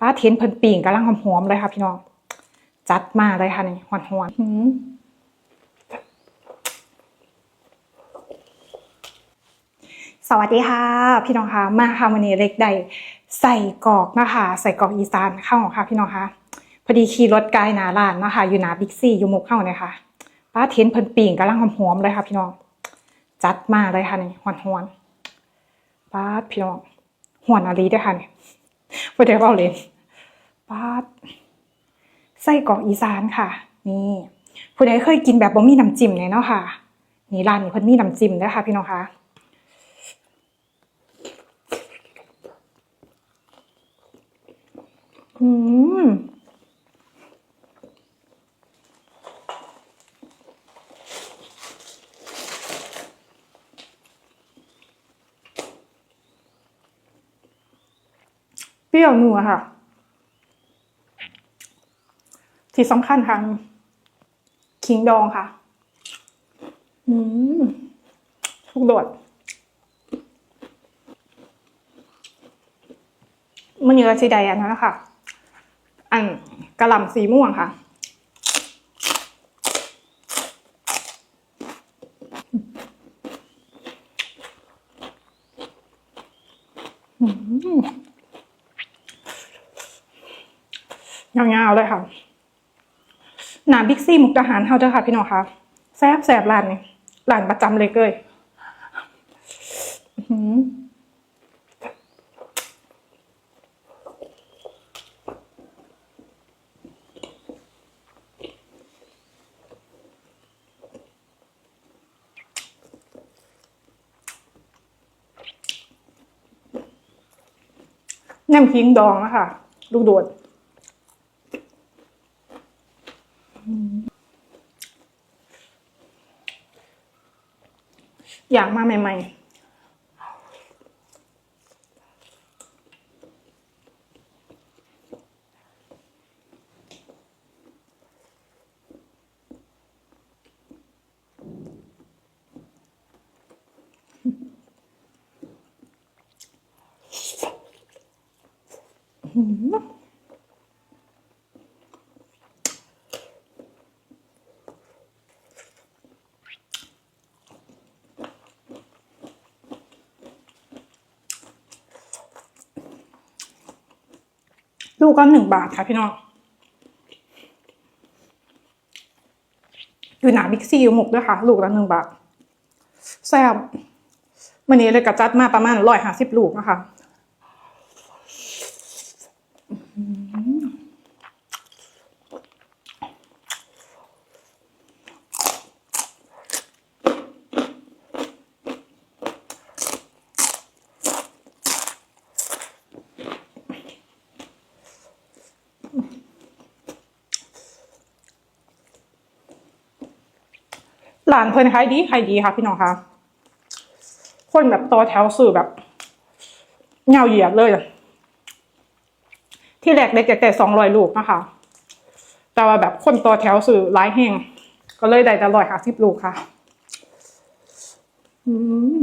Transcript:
ป้าเทนเพิ่นปิ่งกำลังหอมๆเลยค่ะพี่น้อง จัดมาเลยค่ะนี่หวานๆหืมสวัสดีค่ะ พี่น้องค่ะมาค่ะวันนี้เล็กได้ใส่กรอกนะคะใส่กรอกอีสานเข้าค่ะ พี่น้องค่ะพอดีขี่รถไกลหนาร้านนะคะอยู่หนาบิ๊กซี่อยู่มุกเข้าเนี่ยค่ะป้าเทนเพิ่นปิ่งกำลังหอมๆเลยค่ะ พี่น้อง จัดมาเลยค่ะนี่หวานๆป้าพี่น้องหวนอะไรด้วยค่ะนี่ ไม่ได้เว้าเลยปาดไส้กรอกอีสานค่ะ นี่ผู้ใดเคยกินแบบบะหมี่น้ำจิ้มเนี่ยเนาะค่ะ นี่ร้านนี้เพิ่นมีน้ำจิ้มด้วยค่ะพี่น้องคะอืม เปรี้ยวนัวค่ะ ที่สำคัญค่ะขิงดองค่ะ อืมทุกโดดมันเยอะสีใดอันนั้นะคะ อันกระหล่ำสีม่วงค่ะอืม ยาวๆเลยค่ะหนาบิ๊กซี่มุกดาหารเฮาเด้อค่ะพี่น้องค่ะแซบแซบร้านนี้ร้านประจำเลยเกยน้ำพิงดองนะคะลูกโดด อยากมาใหม่ ๆ ลูกก็หนึ่งบาทค่ะพี่น้อง อยู่หนาบิ๊กซีอยู่หมกด้วยค่ะ ลูกละหนึ่งบาทแซ่บวันนี้เลยกระจัดมาประมาณร้อยห้าสิบลูกนะคะ หลานเพิ่นขายดีขายดีค่ะพี่น้องค่ะ คนแบบต่อแถวสื่อแบบเงาเหยียดเลย ที่แรกเด็กแต่สองร้อยลูกนะคะ แต่ว่าแบบคนต่อแถวสื่อร้ายแห่งก็เลยได้แต่ร้อยห้าสิบลูกค่ะ อืม